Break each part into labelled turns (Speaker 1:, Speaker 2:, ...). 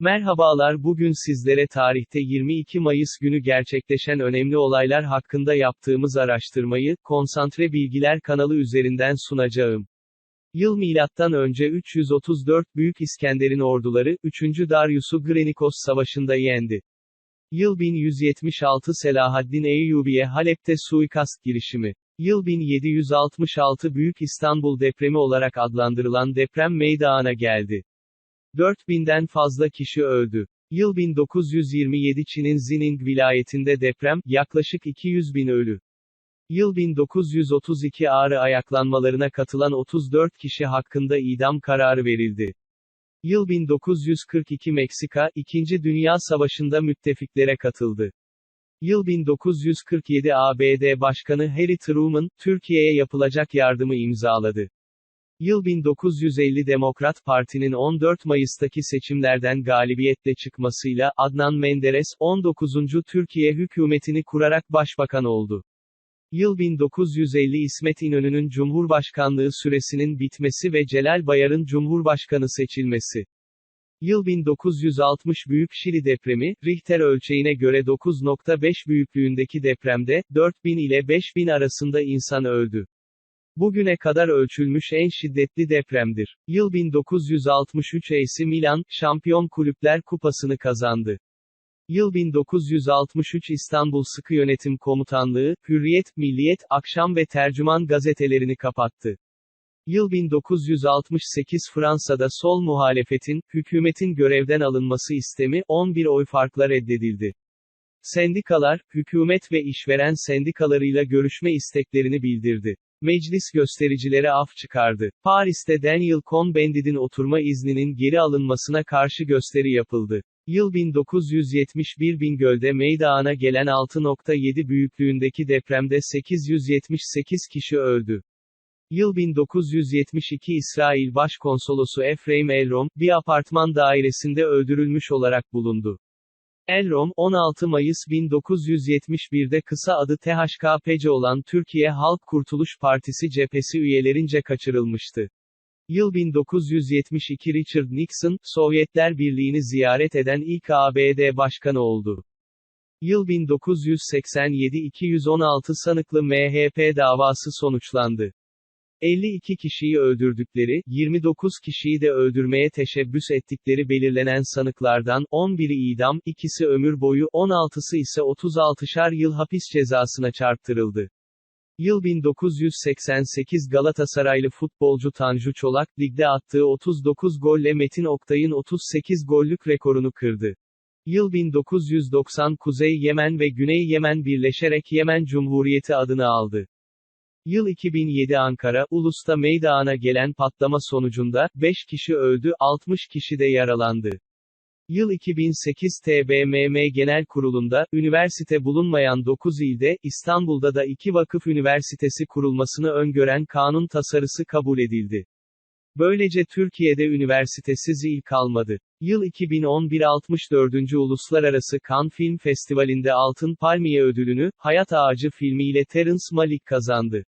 Speaker 1: Merhabalar bugün sizlere tarihte 22 Mayıs günü gerçekleşen önemli olaylar hakkında yaptığımız araştırmayı, Konsantre Bilgiler kanalı üzerinden sunacağım. Yıl milattan önce 334 Büyük İskender'in orduları, 3. Darius'u Grenikos Savaşı'nda yendi. Yıl 1176 Selahaddin Eyyubi'ye Halep'te suikast girişimi. Yıl 1766 Büyük İstanbul depremi olarak adlandırılan deprem meydana geldi. 4000'den fazla kişi öldü. Yıl 1927 Çin'in Zining vilayetinde deprem, yaklaşık 200 bin ölü. Yıl 1932 ağrı ayaklanmalarına katılan 34 kişi hakkında idam kararı verildi. Yıl 1942 Meksika, 2. Dünya Savaşı'nda müttefiklere katıldı. Yıl 1947 ABD Başkanı Harry Truman, Türkiye'ye yapılacak yardımı imzaladı. Yıl 1950 Demokrat Parti'nin 14 Mayıs'taki seçimlerden galibiyetle çıkmasıyla, Adnan Menderes, 19. Türkiye hükümetini kurarak başbakan oldu. Yıl 1950 İsmet İnönü'nün Cumhurbaşkanlığı süresinin bitmesi ve Celal Bayar'ın Cumhurbaşkanı seçilmesi. Yıl 1960 Büyük Şili depremi, Richter ölçeğine göre 9.5 büyüklüğündeki depremde, 4000 ile 5000 arasında insan öldü. Bugüne kadar ölçülmüş en şiddetli depremdir. Yıl 1963 AC Milan, Şampiyon Kulüpler Kupası'nı kazandı. Yıl 1963 İstanbul Sıkı Yönetim Komutanlığı, Hürriyet, Milliyet, Akşam ve Tercüman gazetelerini kapattı. Yıl 1968 Fransa'da sol muhalefetin, hükümetin görevden alınması istemi, 11 oy farkla reddedildi. Sendikalar, hükümet ve işveren sendikalarıyla görüşme isteklerini bildirdi. Meclis göstericilere af çıkardı. Paris'te Daniel Cohn-Bendit'in oturma izninin geri alınmasına karşı gösteri yapıldı. Yıl 1971 Bingöl'de meydana gelen 6.7 büyüklüğündeki depremde 878 kişi öldü. Yıl 1972 İsrail Başkonsolosu Efraim Elrom, bir apartman dairesinde öldürülmüş olarak bulundu. Elrom, 16 Mayıs 1971'de kısa adı THKPC olan Türkiye Halk Kurtuluş Partisi cephesi üyelerince kaçırılmıştı. Yıl 1972 Richard Nixon, Sovyetler Birliği'ni ziyaret eden ilk ABD başkanı oldu. Yıl 1987 216 sanıklı MHP davası sonuçlandı. 52 kişiyi öldürdükleri, 29 kişiyi de öldürmeye teşebbüs ettikleri belirlenen sanıklardan, 11'i idam, ikisi ömür boyu, 16'sı ise 36'şar yıl hapis cezasına çarptırıldı. Yıl 1988 Galatasaraylı futbolcu Tanju Çolak, ligde attığı 39 golle Metin Oktay'ın 38 gollük rekorunu kırdı. Yıl 1990 Kuzey Yemen ve Güney Yemen birleşerek Yemen Cumhuriyeti adını aldı. Yıl 2007 Ankara, Ulus'ta meydana gelen patlama sonucunda, 5 kişi öldü, 60 kişi de yaralandı. Yıl 2008 TBMM Genel Kurulu'nda, üniversite bulunmayan 9 ilde, İstanbul'da da iki vakıf üniversitesi kurulmasını öngören kanun tasarısı kabul edildi. Böylece Türkiye'de üniversitesiz il kalmadı. Yıl 2011 64. Uluslararası Cannes Film Festivali'nde Altın Palmiye ödülünü, Hayat Ağacı filmiyle Terence Malick kazandı.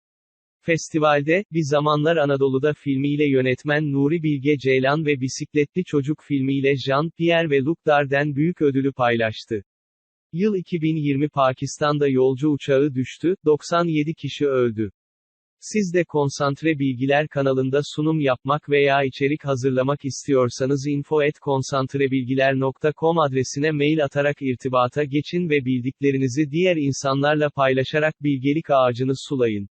Speaker 1: Festivalde, Bir Zamanlar Anadolu'da filmiyle yönetmen Nuri Bilge Ceylan ve Bisikletli Çocuk filmiyle Jean-Pierre ve Luc Dardenne büyük ödülü paylaştı. Yıl 2020 Pakistan'da yolcu uçağı düştü, 97 kişi öldü. Siz de Konsantre Bilgiler kanalında sunum yapmak veya içerik hazırlamak istiyorsanız info@konsantrebilgiler.com adresine mail atarak irtibata geçin ve bildiklerinizi diğer insanlarla paylaşarak bilgelik ağacını sulayın.